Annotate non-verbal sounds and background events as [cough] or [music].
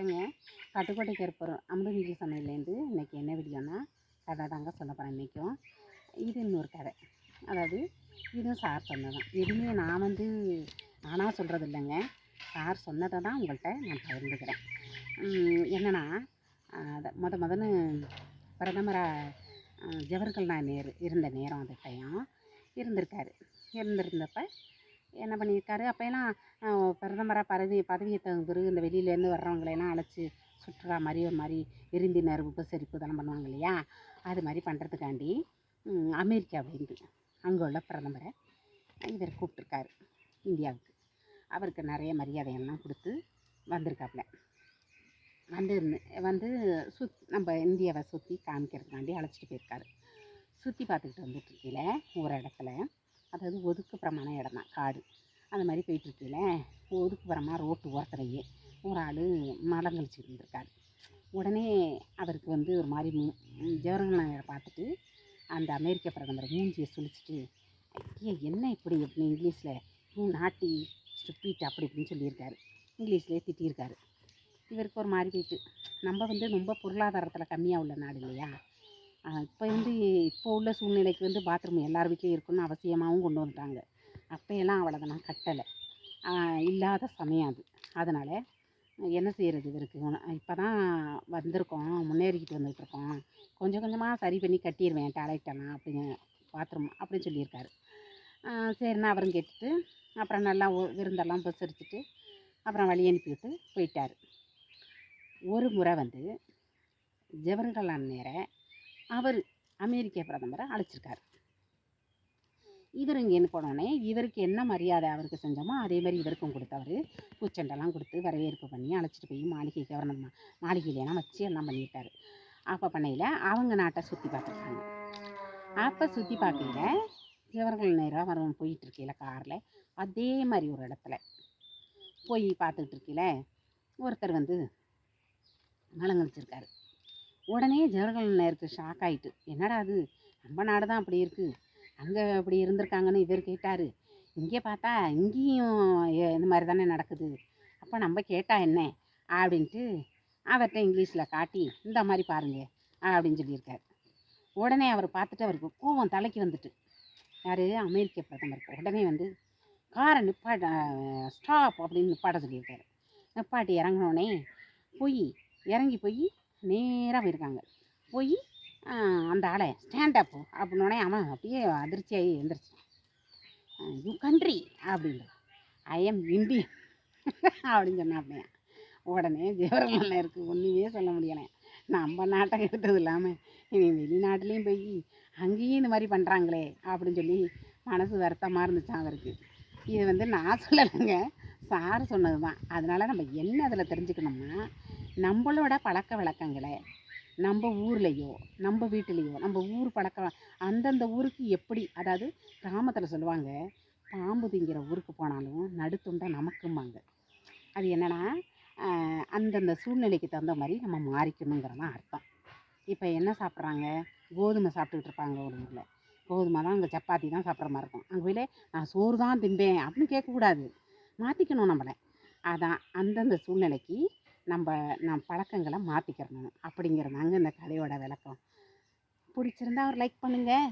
வணக்கங்க பட்டுக்கோட்டை கருப்பூரம் அமுதமிகு சமையல்லேருந்து இன்றைக்கி என்ன வீடியோன்னா கதை தாங்க சொல்ல போகிறேன் இன்றைக்கும் இது இன்னொரு கதை. அதாவது இதுவும் சார் சொன்னதான் எதுவுமே நான் வந்து நானாக சொல்கிறது இல்லைங்க. சார் சொன்னதை தான் உங்கள்கிட்ட நான் பகிர்ந்துக்கிறேன். என்னென்னா என்னன்னா முத முதன்னு பிரதமராக ஜவஹர்லால் நேரு இருந்த நேரம் அந்த டைம் இருந்திருக்காரு. இருந்திருந்தப்ப என்ன பண்ணியிருக்காரு? அப்போலாம் பிரதமராக பதவி பதவியை தகுந்த பிறகு இந்த வெளியிலேருந்து வர்றவங்களையெல்லாம் அழைச்சி சுற்றுலா மாதிரி ஒரு மாதிரி விருந்தினர் உபசரிப்பு இதெல்லாம் பண்ணுவாங்க இல்லையா? அது மாதிரி பண்ணுறதுக்காண்டி அமெரிக்காவிலேருந்து அங்கே உள்ள பிரதமரை இவர் கூப்பிட்ருக்காரு இந்தியாவுக்கு. அவருக்கு நிறைய மரியாதையெல்லாம் கொடுத்து வந்திருக்காப்புல. வந்து வந்து சுத் நம்ம இந்தியாவை சுற்றி காமிக்கிறதுக்காண்டி அழைச்சிட்டு போயிருக்காரு. சுற்றி பார்த்துக்கிட்டு வந்துட்டு இருக்கையில ஒரு இடத்துல அதாவது ஒதுக்குப்புறமான இடம் தான் காடு. அந்த மாதிரி போயிட்டுருக்கையில ஒதுக்குப்புறமா ரோட்டு ஓரத்துலையே ஒரு ஆள் மலம் கழிச்சிட்டு இருந்திருக்காரு உடனே அவருக்கு வந்து ஒரு மாதிரி ஜவஹர்லால் நேரை பார்த்துட்டு அந்த அமெரிக்க பிரதமர் மூஞ்சியை சுழிச்சிட்டு ஐயா என்ன இப்படி அப்படின்னு இங்கிலீஷில் நீ நாட்டி ஸ்டுப்பீட் அப்படி இப்படின்னு சொல்லியிருக்காரு. இங்கிலீஷ்லேயே திட்டியிருக்காரு. இவருக்கு ஒரு மாதிரி போயிட்டு நம்ம வந்து ரொம்ப பொருளாதாரத்தில் கம்மியாக உள்ள நாடு இல்லையா? இப்போ வந்து இப்போ உள்ள சூழ்நிலைக்கு வந்து பாத்ரூம் எல்லார் வீட்லேயும் இருக்கணும்னு அவசியமாகவும் கொண்டு வந்துட்டாங்க. அப்போயெல்லாம் அவ்வளோதான் கட்டலை. இல்லாத சமயம் அது. அதனால் என்ன செய்கிறது இவருக்கு இப்போ தான் வந்திருக்கோம் முன்னேறிக்கிட்டு வந்துகிட்ருக்கோம் கொஞ்சம் கொஞ்சமாக சரி பண்ணி கட்டிடுவேன் டாய்லெட்டெல்லாம் அப்படின்னு பாத்ரூம் அப்படின்னு சொல்லியிருக்காரு. ஆ, சரின்னு அவரும் கேட்டுட்டு அப்புறம் நல்லா விருந்தெல்லாம் பசரிச்சுட்டு அப்புறம் வழி அனுப்பிவிட்டு போயிட்டார். ஒரு முறை வந்து ஜவஹர்லால் நேரை அவர் அமெரிக்க பிரதமரை அழைச்சிருக்காரு. இவர் இங்கேருந்து போனோடனே இவருக்கு என்ன மரியாதை அவருக்கு செஞ்சோமோ அதே மாதிரி இவருக்கும் கொடுத்தவர். பூச்செண்டெல்லாம் கொடுத்து வரவேற்பு பண்ணி அழைச்சிட்டு போய் மாளிகை கவர்னர் மாளிகையிலாம் வச்சு எல்லாம் பண்ணியிருக்காரு அப்போ பண்ணையில் அவங்க நாட்டை சுற்றி பார்த்துருக்காங்க. அப்போ சுற்றி பார்க்கையில் இவர்கள் நேராக அவர் போயிட்டுருக்கையில் காரில் அதே மாதிரி ஒரு இடத்துல போய் பார்த்துக்கிட்டு இருக்கையில் ஒருத்தர் வந்து மலங்கழிச்சிருக்காரு உடனே ஜவஹர்லால் நேருக்கு ஷாக் ஆயிட்டு என்னடா அது நம்ம நாடு தான் அப்படி இருக்குது அங்கே அப்படி இருந்திருக்காங்கன்னு இவர் கேட்டார். இங்கே பார்த்தா இங்கேயும் இந்த மாதிரி தானே நடக்குது. அப்போ நம்ம கேட்டால் என்ன? அப்படின்ட்டு அவர்கிட்ட இங்கிலீஷில் காட்டி இந்த மாதிரி பாருங்க அப்படின்னு சொல்லியிருக்காரு. உடனே அவர் பார்த்துட்டு அவருக்கு கோவம் தலைக்கு வந்துட்டு யார்? அமெரிக்க பிரதமருக்கு உடனே வந்து காரை நிப்பாட்ட ஸ்டாப் அப்படின்னு நிப்பாட்ட சொல்லியிருக்காரு. நிப்பாட்டி இறங்கினோடனே போய் இறங்கி போய் நேராக போயிருக்காங்க. போய் அந்த ஆளை ஸ்டாண்டப் அப் அப்படின்னோடனே அவன் அப்படியே அதிர்ச்சியாகி எழுந்திரிச்சான். யூ கண்ட்ரி அப்படின்ற ஐ எம் இந்தியன் [laughs] அப்படின்னு சொன்னா அப்படியா உடனே ஜவஹர்லால் இருக்குது ஒன்றுமே சொல்ல முடியலை. நம்ம நாட்டை எடுத்தது இல்லாமல் இவன் வெளிநாட்டிலையும் போய் அங்கேயும் இந்த மாதிரி பண்ணுறாங்களே அப்படின்னு சொல்லி மனசு வருத்தமாக இருந்துச்சான் அவருக்கு. இது வந்து நான் சொல்லலைங்க சார் சொன்னது தான் அதனால் நம்ம என்ன அதில் தெரிஞ்சுக்கணும்னா நம்மளோட பழக்க வழக்கங்களை நம்ம ஊர்லேயோ நம்ம வீட்டிலையோ நம்ம ஊர் பழக்க அந்தந்த ஊருக்கு எப்படி அதாவது கிராமத்தில் சொல்லுவாங்க பாம்பு திங்கிற ஊருக்கு போனாலும் நடுத்துண்டை நமக்கும்பாங்க. அது என்னன்னா அந்தந்த சூழ்நிலைக்கு தகுந்த மாதிரி நம்ம மாறிக்கணுங்கிறதான் அர்த்தம். இப்போ என்ன சாப்பிட்றாங்க? கோதுமை சாப்பிட்டுக்கிட்டு இருப்பாங்க ஒரு ஊரில். கோதுமை தான் அங்கே சப்பாத்தி தான் சாப்பிட்ற மாதிரி இருக்கும். அங்கே போயில நான் சோறு தான் திம்பேன் அப்படின்னு கேட்கக்கூடாது. மாற்றிக்கணும் நம்மளை. அதான் அந்தந்த சூழ்நிலைக்கு நம்ம நம் பழக்கங்களை மாற்றிக்கிறணும் அப்படிங்கிறதாங்க இந்த கதையோட விளக்கம். பிடிச்சிருந்தா ஒரு லைக் பண்ணுங்கள்